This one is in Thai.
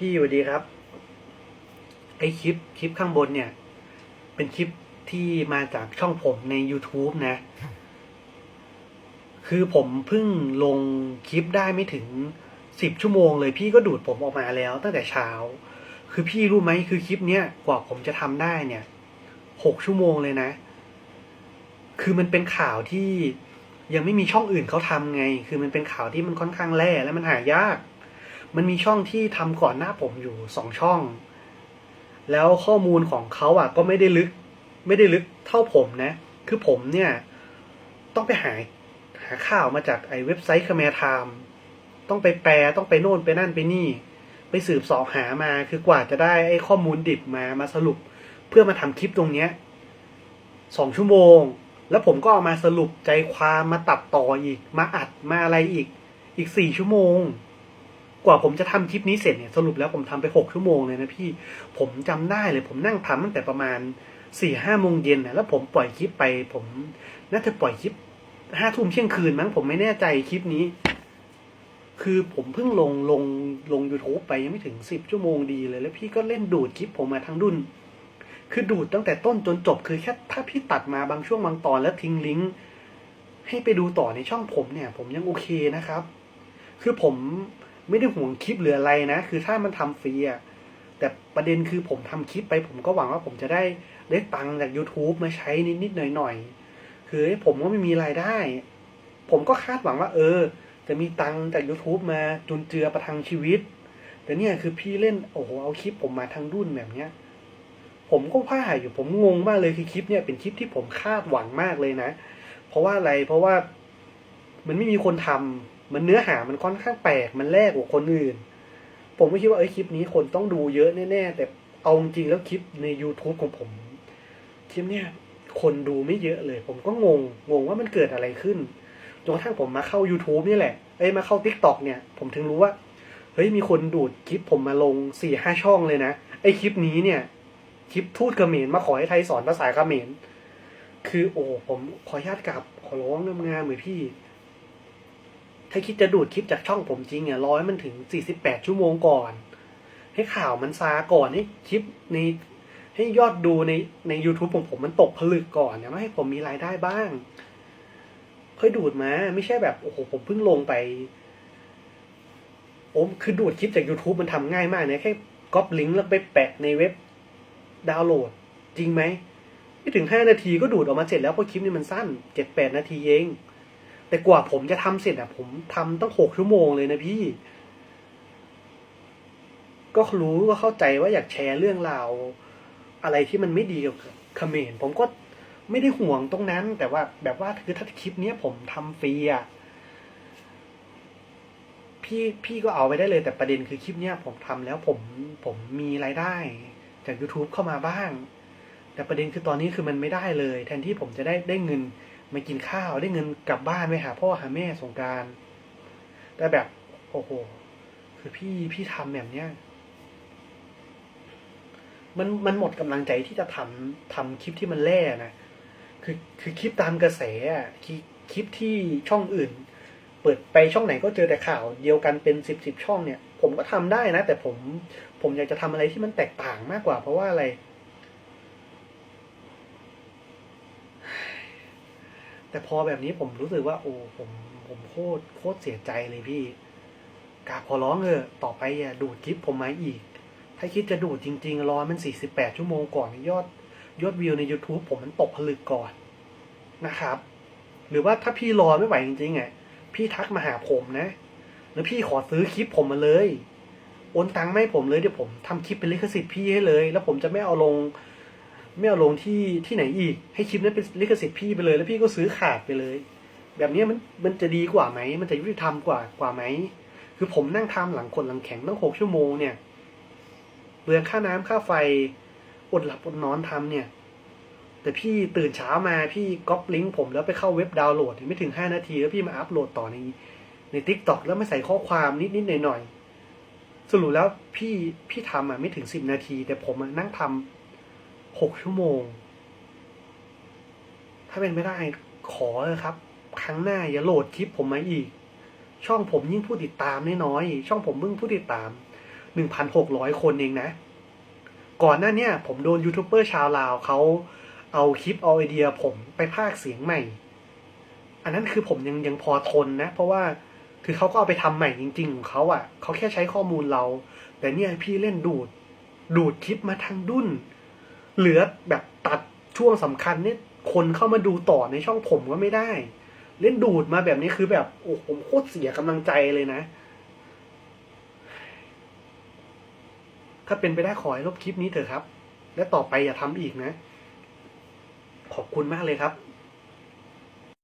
พี่สวัสดีครับ ไอคลิปคลิปข้างบนเนี่ย เป็นคลิปที่มาจากช่องผมใน YouTube นะ คือผมเพิ่งลงคลิปได้ไม่ถึงสิบชั่วโมงเลยพี่ก็ดูดผมออกมาแล้วตั้งแต่เช้า คือพี่รู้ไหมคือคลิปเนี้ยกว่าผมจะทำได้เนี่ยหกชั่วโมงเลยนะ คือมันเป็นข่าวที่ยังไม่มีช่องอื่นเขาทำไง คือมันเป็นข่าวที่มันค่อนข้างแร่และมันหายาก มันมีช่องที่ทำก่อนหน้าผมอยู่สองช่อง แล้วข้อมูลของเขาอะ ก็ไม่ได้ลึก ไม่ได้ลึกเท่าผมนะ คือผมเนี่ย ต้องไปหาหาข่าวมาจากไอ้เว็บไซต์ค m เมทามต้องไปแปลต้องไปโน่นไปนั่นไปนี่ ไปสืบสอบหามาคือกว่าจะได้ไอ้ข้อมูลดิบมามาสรุป เพื่อมาทำคลิปตรงเนี้ยสองชั่วโมง แล้วผมก็เอามาสรุปใจความมาตัดต่ออีก มาอัดมาอะไรอีก อีกสี่ชั่วโมง กว่าผมจะทำคลิปนี้เสร็จเนี่ยสรุปแล้วผมทำไปหกชั่วโมงเลยนะพี่ ผมจำได้เลย ผมนั่งทำตั้งแต่ประมาณสี่ห้าโมงเย็นนะแล้วผมปล่อยคลิปไป ผมน่าจะปล่อยคลิปห้าทุ่มเที่ยงคืนมั้งผมไม่แน่ใจคลิปนี้ คือผมเพิ่งลงลงลง YouTube ไปยังไม่ถึงสิบชั่วโมงดีเลย แล้วพี่ก็เล่นดูดคลิปผมมาทั้งดุนคือดูดตั้งแต่ต้นจนจบคือแค่ถ้าพี่ตัดมาบางช่วงบางตอนแล้วทิ้งลิงก์ให้ไปดูต่อในช่องผมเนี่ย ผมยังโอเคนะครับ คือผม ไม่ได้ห่วงคลิปหรืออะไรนะ คือถ้ามันทำฟรีอะแต่ประเด็นคือผมทำคลิปไปผมก็หวังว่าผมจะได้ได้ตังค์จาก YouTube มาใช้นิดๆหน่อยๆ คือผมก็ไม่มีรายได้ ผมก็คาดหวังว่า เออ จะมีตังค์จาก YouTube มาจุนเจือประทังชีวิต แต่เนี่ยคือพี่เล่นโอ้โหเอาคลิปผมมาทั้งรุ่นแบบเนี้ย ผมก็พ่ายอยู่ผมงงมากเลยคือคลิปเนี่ยเป็นคลิปที่ผมคาดหวังมากเลยนะ เพราะว่าอะไรเพราะว่ามันไม่มีคนทำ มันเนื้อหามันค่อนข้างแปลกมันแรกกว่าคนอื่น ผมไม่คิดว่าเอ้ยคลิปนี้คนต้องดูเยอะแน่ๆแต่เอาจริงแล้วคลิปใน YouTube ของผมคลิปเนี่ยคนดูไม่เยอะเลย ผมก็งงงงว่ามันเกิดอะไรขึ้นจนกระทั่งผมมาเข้า YouTube นี่แหละเอ้ยมาเข้า Tik t o อกเนี่ย ผมถึงรู้ว่าเฮ้ยมีคนดูดคลิปผมมาลงสี่ห้าช่องเลยนะไอคลิปนี้เนี่ย คลิปทูตเขมรมาขอให้ไทยสอนภาษาเขมรคือโอ้ผมขออนุญาตกลับขอร้องงามๆเหมือนพี่ ถ้าคิดจะดูดคลิปจากช่องผมจริงอะร้อยมันถึงสี่สิบแปดชั่วโมงก่อน ให้ข่าวมันซาก่อนให้คลิปในให้ยอดดูในใน YouTube ของผมมันตกผลึกก่อนเนี่ยไม่ให้ผมมีรายได้บ้างค่อยดูดมา ไม่ใช่แบบโอ้โหผมเพิ่งลงไปโอ้คือดูดคลิปจาก YouTube มันทำง่ายมากเนี่ยแค่ก๊อปลิงก์แล้วไปแปะในเว็บดาวน์โหลด จริงไหมไม่ถึงห้านาทีก็ดูดออกมาเสร็จแล้วเพราะคลิปนี้มันสั้นเจ็ดแปดนาทีเอง แต่กว่าผมจะทำเสร็จอะผมทำตั้งหกชั่วโมงเลยนะพี่ ก็รู้ก็เข้าใจว่าอยากแชร์เรื่องราว อะไรที่มันไม่ดีกับเขมรผมก็ไม่ได้ห่วงตรงนั้น แต่ว่าแบบว่าคือถ้าคลิปเนี้ยผมทำฟรีอะพี่พี่ก็เอาไปได้เลยแต่ประเด็นคือคลิปเนี้ยผมทำแล้วผมผมมีรายได้จาก YouTube เข้ามาบ้าง แต่ประเด็นคือตอนนี้คือมันไม่ได้เลย แทนที่ผมจะได้ได้เงิน ไมากินข้าวได้เงินกลับบ้านไปหาพ่อหาแม่สงการแต่แบบโอ้โหคือพี่พี่ทำแบบเนี้ยมันมันหมดกำลังใจที่จะทำทำคลิปที่มันแร่นะคือคือคลิปตามกระแสอะคลิปคลิปที่ช่องอื่น เปิดไปช่องไหนก็เจอแต่ข่าว เดียวกันเป็นสิบสิบช่องเนี่ย ผมก็ทำได้นะ แต่ผมผมอยากจะทำอะไรที่มันแตกต่างมากกว่า เพราะว่าอะไร แต่พอแบบนี้ผมรู้สึกว่า โอ้ผมผมโคตรโคตรเสียใจเลยพี่กาขอร้องเถอต่อไปอย่าดูดคลิปผมมาอีก ถ้าคิดจะดูดจริง ๆ รอมันสี่สิบแปดชั่วโมงก่อนยอดยอดวิวใน YouTube ผมมันตกผลึกก่อนนะครับ หรือว่าถ้าพี่รอไม่ไหวจริงๆอะพี่ทักมาหาผมนะ แล้วพี่ขอซื้อคลิปผมมาเลย โอนตังค์ให้ผมเลยเดี๋ยวผมทำคลิปเป็นลิขสิทธิ์พี่ให้เลย แล้วผมจะไม่เอาลง ไม่เอาลงที่ที่ไหนอีก ให้คลิปนั้นเป็นลิขสิทธิ์พี่ไปเลย แล้วพี่ก็ซื้อขาดไปเลย แบบนี้มันมันจะดีกว่าไหม มันจะยุติธรรมกว่ากว่าไหม คือผมนั่งทำหลังคนหลังแข็งตั้งหกชั่วโมงเนี่ยเบืองค่าน้ำค่าไฟอดหลับอดนอนทำเนี่ย แต่พี่ตื่นเช้ามาพี่ก๊อปลิงก์ผมแล้วไปเข้าเว็บดาวน์โหลดไม่ถึงห้านาที แล้วพี่มาอัพโหลดต่อในในทิกตอกแล้วมาใส่ข้อความนิดนิดหน่อยหน่อยสรุปแล้วพี่พี่ทำอะไม่ถึงสิบนาที แต่ผมนั่งทำ หกชั่วโมง ถ้าเป็นไม่ได้ขอเลยครับ ครั้งหน้าอย่าโหลดคลิปผมมาอีก ช่องผมยิ่งผู้ติดตามน้อยๆช่องผมเพิ่งผู้ติดตามหนึ่งพันหกร้อยคนเองนะ ก่อนหน้าเนี้ยผมโดนยูทูบเบอร์ชาวลาวเขาเอาคลิปเอาไอเดียผมไปพากย์เสียงใหม่ อันนั้นคือผมยังยังพอทนนะ เพราะว่าคือเขาก็เอาไปทำใหม่จริง ๆ ของเขาอะ่ะเขาแค่ใช้ข้อมูลเรา แต่เนี่ยพี่เล่นดูด ดูดคลิปมาทางดุน เหลือแบบตัดช่วงสำคัญเนี่ยคนเข้ามาดูต่อในช่องผมก็ไม่ได้ เล่นดูดมาแบบนี้คือแบบโอ้ผมโคตรเสียกำลังใจเลยนะ ถ้าเป็นไปได้ขอให้ลบคลิปนี้เถอะครับ และต่อไปอย่าทำอีกนะ ขอบคุณมากเลยครับ